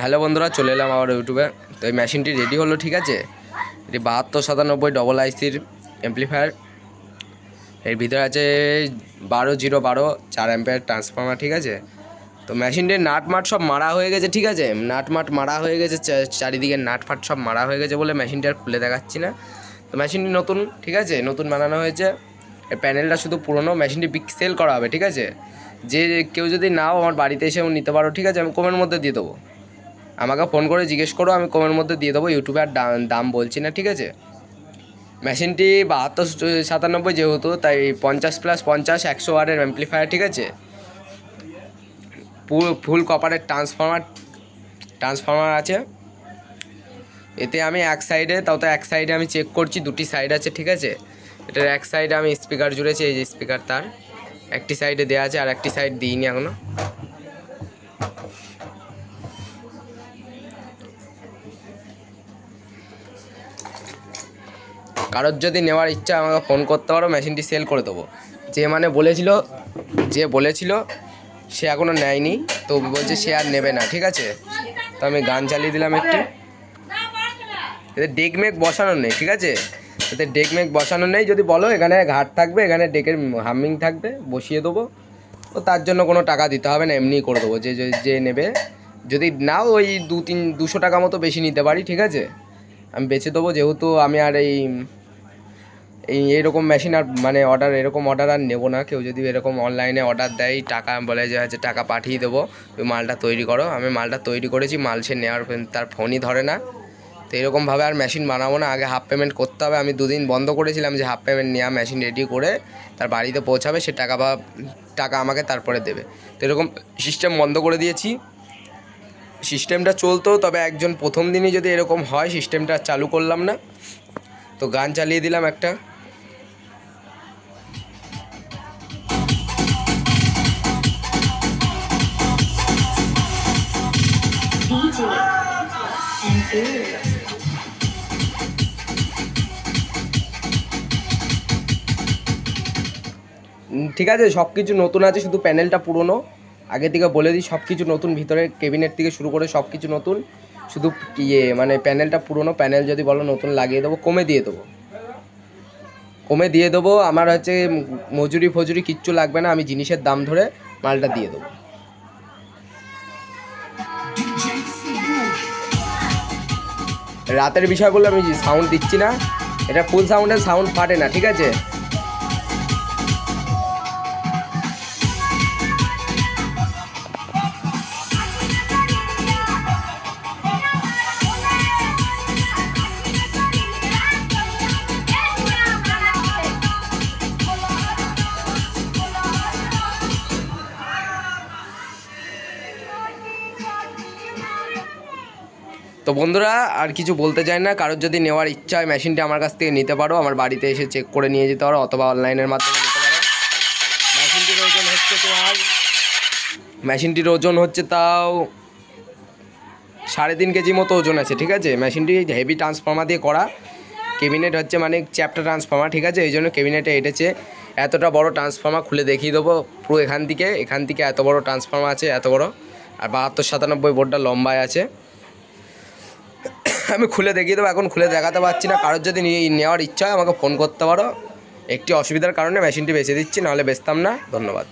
Hello বন্ধুরা, চলে এলাম আবার ইউটিউবে। তো এই মেশিনটি রেডি হলো, ঠিক আছে? এটি বাহাত্তর সাতানব্বই ডবল আইসির অ্যাম্পলিফায়ার এর ভিতরে আছে বারো জিরো বারো, চার অ্যাম্পের ট্রান্সফর্মার ঠিক আছে? তো মেশিনটির নাট মাট সব মারা হয়ে গেছে, ঠিক আছে? নাট মাট মারা হয়ে গেছে চারিদিকে নাট ফাট সব মারা হয়ে গেছে বলে মেশিনটি আর খুলে দেখাচ্ছি না। তো মেশিনটি নতুন, ঠিক আছে? নতুন বানানো হয়েছে। এর প্যানেলটা শুধু পুরনো, মেশিনটি বিক সেল করা হবে, ঠিক আছে? যে কেউ যদি নাও আমার বাড়িতে এসেও নিতে পারো, ঠিক আছে? আমি কমের মধ্যে দিয়ে দেবো। আমাকে ফোন করে জিজ্ঞেস করো, আমি কমের মধ্যে দিয়ে দেবো ইউটিউবে আর দাম বলছি না, ঠিক আছে? মেশিনটি বাহাত্তর সাতানব্বই যেহেতু, তাই পঞ্চাশ প্লাস পঞ্চাশ, একশো ওয়ার্ডের অ্যাম্পলিফায়ার ঠিক আছে? ফুল কপারের ট্রান্সফর্মার ট্রান্সফর্মার আছে। এতে আমি এক সাইডে তাও তো এক সাইডে আমি চেক করছি, দুটি সাইড আছে, ঠিক আছে? এটার এক সাইডে আমি স্পিকার জুড়েছি, এই যে স্পিকার তার। একটি সাইডে দেওয়া আছে, আর একটি সাইড দিইনি এখনও। কারোর যদি নেওয়ার ইচ্ছা আমাকে ফোন করতে পারো, মেশিনটি সেল করে দেবো। যে মানে বলেছিল, যে বলেছিল, সে এখনও নেয়নি, তো বলছে সে আর নেবে না, ঠিক আছে? তো আমি গান চালিয়ে দিলাম একটু। এতে ডেক মেক বসানো নেই, ঠিক আছে? এতে ডেক মেক বসানো নেই, যদি বলো, এখানে ঘাট থাকবে, এখানে ডেকের হামিং থাকবে, বসিয়ে দেবো। ও তার জন্য কোনো টাকা দিতে হবে না, এমনিই করে দেবো যে, যে- নেবে। যদি নাও ওই দু তিন, দুশো টাকা মতো বেশি নিতে পারি, ঠিক আছে? আমি বেচে দেবো, যেহেতু আমি আর এই এই এরকম মেশিন আর মানে অর্ডার এরকম অর্ডার আর নেব না। কেউ যদি এরকম অনলাইনে অর্ডার দেয়, টাকা বলে যে হচ্ছে টাকা পাঠিয়ে দেবো তুমি মালটা তৈরি করো। আমি মালটা তৈরি করেছি, মাল সে নেওয়ার তার ফোনই ধরে না। তো এরকমভাবে আর মেশিন বানাবো না। আগে হাফ পেমেন্ট করতে হবে। আমি দুদিন বন্ধ করেছিলাম যে হাফ পেমেন্ট নেওয়া মেশিন রেডি করে তার বাড়িতে পৌঁছাবে, সে টাকা বা, টাকা আমাকে তারপরে দেবে। তো এরকম সিস্টেম বন্ধ করে দিয়েছি। সিস্টেমটা চলতো, তবে একজন প্রথম দিনই যদি এরকম হয় সিস্টেমটা চালু করলাম না। তো গান চালিয়ে দিলাম একটা। ঠিক আছে সব কিছু নতুন আছে, শুধু প্যানেলটা পুরনো। আগে থেকে বলে দিই সব কিছু নতুন, ভিতরে কেবিনেট থেকে শুরু করে সব কিছু নতুন। শুধু ইয়ে মানে প্যানেলটা পুরনো, প্যানেল যদি বলো নতুন লাগিয়ে দেবো, কমে দিয়ে দেবো। কমে দিয়ে দেবো, আমার হচ্ছে মজুরি ফজুরি কিচ্ছু লাগবে না, আমি জিনিসের দাম ধরে মালটা দিয়ে দেবো। রাতের বিষয়গুলো আমি সাউন্ড দিচ্ছি না, এটা ফুল সাউন্ডে সাউন্ড ফাটে না, ঠিক আছে? তো বন্ধুরা, আর কিছু বলতে চাই না। কারোর যদি নেওয়ার ইচ্ছা হয়, মেশিনটি আমার কাছ থেকে নিতে পারো। আমার বাড়িতে এসে চেক করে নিয়ে যেতে পারো, অথবা অনলাইনের মাধ্যমে নিতে পারো। মেশিনটির ওজন হচ্ছে তোমার, মেশিনটির ওজন হচ্ছে তাও সাড়ে তিন কেজি মতো ওজন আছে, ঠিক আছে? মেশিনটি হেভি ট্রান্সফর্মার দিয়ে করা। কেবিনেট হচ্ছে মানে চ্যাপ্টার ট্রান্সফর্মার ঠিক আছে? এই জন্য কেবিনেটে এটেছে। এতটা বড় ট্রান্সফর্মার খুলে দেখিয়ে দেবো পুরো এখান থেকে। এখান থেকে এত বড় ট্রান্সফর্মার আছে, এত বড়। আর বাহাত্তর সাতানব্বই বোর্ডটা লম্বায় আছে। আমি খুলে দেখিয়ে দেবো, এখন খুলে দেখাতে পারছি না। কারোর যদি নেওয়ার ইচ্ছা হয় আমাকে ফোন করতে পারো। একটি অসুবিধার কারণে মেশিনটি বেছে দিচ্ছি, নাহলে বেচতাম না। ধন্যবাদ।